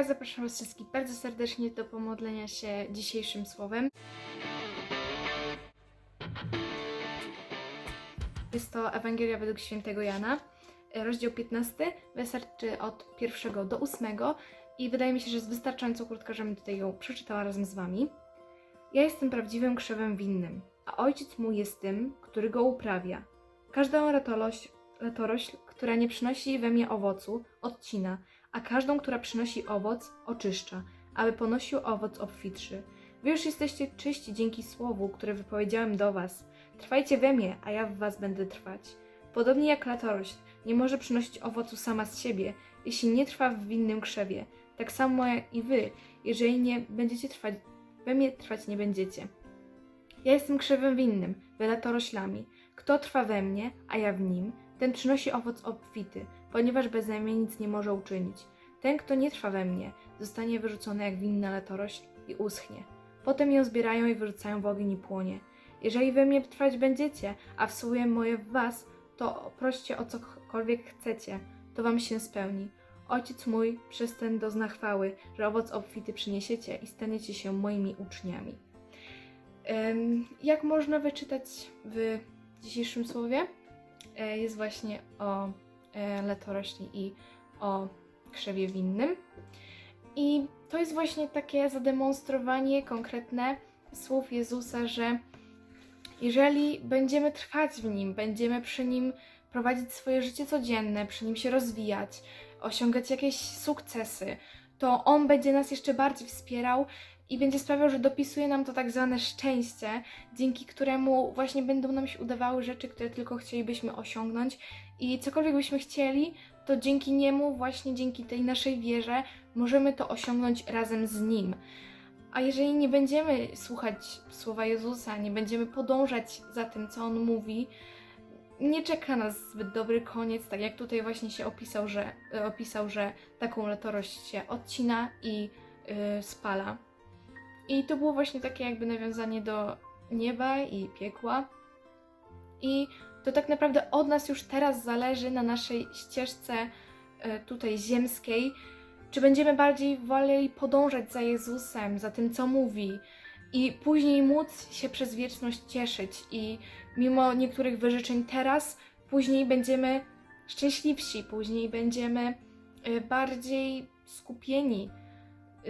Zapraszam Was wszystkich bardzo serdecznie do pomodlenia się dzisiejszym słowem. Jest to Ewangelia według świętego Jana, rozdział 15, wersaty od 1 do 8 i wydaje mi się, że jest wystarczająco krótka, żebym tutaj ją przeczytała razem z Wami. Ja jestem prawdziwym krzewem winnym, a ojciec mój jest tym, który go uprawia. Każdą letorośl, która nie przynosi we mnie owocu, odcina, a każdą, która przynosi owoc, oczyszcza, aby ponosił owoc obfitszy. Wy już jesteście czyści dzięki słowu, które wypowiedziałem do was. Trwajcie we mnie, a ja w was będę trwać. Podobnie jak latorośl nie może przynosić owocu sama z siebie, jeśli nie trwa w winnym krzewie, tak samo jak i wy, jeżeli nie będziecie trwać, we mnie trwać nie będziecie. Ja jestem krzewem winnym, wy latoroślami. Kto trwa we mnie, a ja w nim, ten przynosi owoc obfity, ponieważ beze mnie nic nie może uczynić. Ten, kto nie trwa we mnie, zostanie wyrzucony jak winna latorośl i uschnie. Potem ją zbierają i wyrzucają w ogień i płonie. Jeżeli we mnie trwać będziecie, a wsłuję moje w was, to proście o cokolwiek chcecie, to wam się spełni. Ojciec mój przez ten dozna chwały, że owoc obfity przyniesiecie i staniecie się moimi uczniami. Jak można wyczytać w dzisiejszym słowie, e, jest właśnie o e, letorośli i o krzewie winnym. I to jest właśnie takie zademonstrowanie konkretne słów Jezusa, że jeżeli będziemy trwać w nim, będziemy przy nim prowadzić swoje życie codzienne, przy nim się rozwijać, osiągać jakieś sukcesy, to on będzie nas jeszcze bardziej wspierał i będzie sprawiał, że dopisuje nam to tak zwane szczęście, dzięki któremu właśnie będą nam się udawały rzeczy, które tylko chcielibyśmy osiągnąć i cokolwiek byśmy chcieli, to dzięki niemu, właśnie dzięki tej naszej wierze, możemy to osiągnąć razem z nim. A jeżeli nie będziemy słuchać słowa Jezusa, nie będziemy podążać za tym, co on mówi, nie czeka nas zbyt dobry koniec, tak jak tutaj właśnie się opisał, że, e, opisał, że taką letorość się odcina i y, spala. I to było właśnie takie jakby nawiązanie do nieba i piekła. I to tak naprawdę od nas już teraz zależy na naszej ścieżce e, tutaj ziemskiej, czy będziemy bardziej woleli podążać za Jezusem, za tym, co mówi, i później móc się przez wieczność cieszyć. I mimo niektórych wyrzeczeń teraz, później będziemy szczęśliwsi, później będziemy e, bardziej skupieni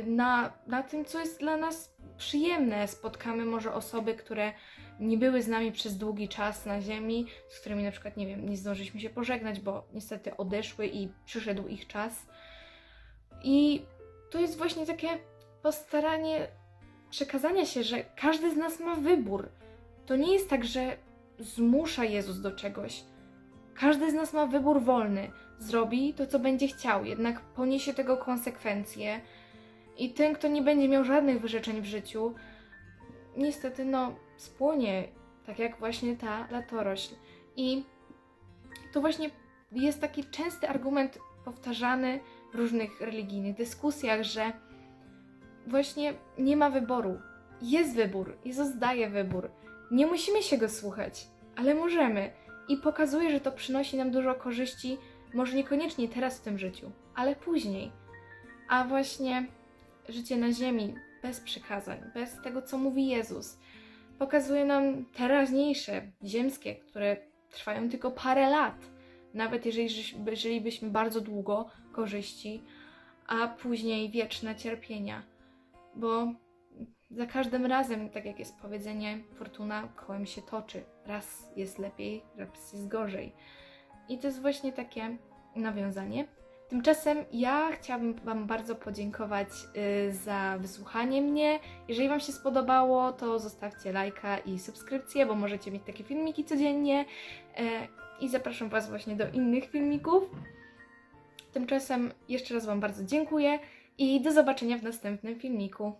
na, na tym, co jest dla nas przyjemne. Spotkamy może osoby, które nie były z nami przez długi czas na ziemi, z którymi na przykład, nie wiem, nie zdążyliśmy się pożegnać, bo niestety odeszły i przyszedł ich czas. I to jest właśnie takie postaranie przekazania się, że każdy z nas ma wybór. To nie jest tak, że zmusza Jezus do czegoś. Każdy z nas ma wybór wolny. Zrobi to, co będzie chciał, jednak poniesie tego konsekwencje. I ten, kto nie będzie miał żadnych wyrzeczeń w życiu, niestety, no, spłonie, tak jak właśnie ta latorośl. I to właśnie jest taki częsty argument powtarzany w różnych religijnych dyskusjach, że właśnie nie ma wyboru. Jest wybór, Jezus daje wybór. Nie musimy się go słuchać, ale możemy. I pokazuje, że to przynosi nam dużo korzyści, może niekoniecznie teraz w tym życiu, ale później. A właśnie życie na ziemi, bez przykazań, bez tego, co mówi Jezus, pokazuje nam teraźniejsze, ziemskie, które trwają tylko parę lat. Nawet jeżeli, jeżeli byśmy bardzo długo korzyści, a później wieczne cierpienia. Bo za każdym razem, tak jak jest powiedzenie, fortuna kołem się toczy. Raz jest lepiej, raz jest gorzej. I to jest właśnie takie nawiązanie. Tymczasem ja chciałabym Wam bardzo podziękować y, za wysłuchanie mnie. Jeżeli Wam się spodobało, to zostawcie lajka i subskrypcję, bo możecie mieć takie filmiki codziennie. E, I zapraszam Was właśnie do innych filmików. Tymczasem jeszcze raz Wam bardzo dziękuję i do zobaczenia w następnym filmiku.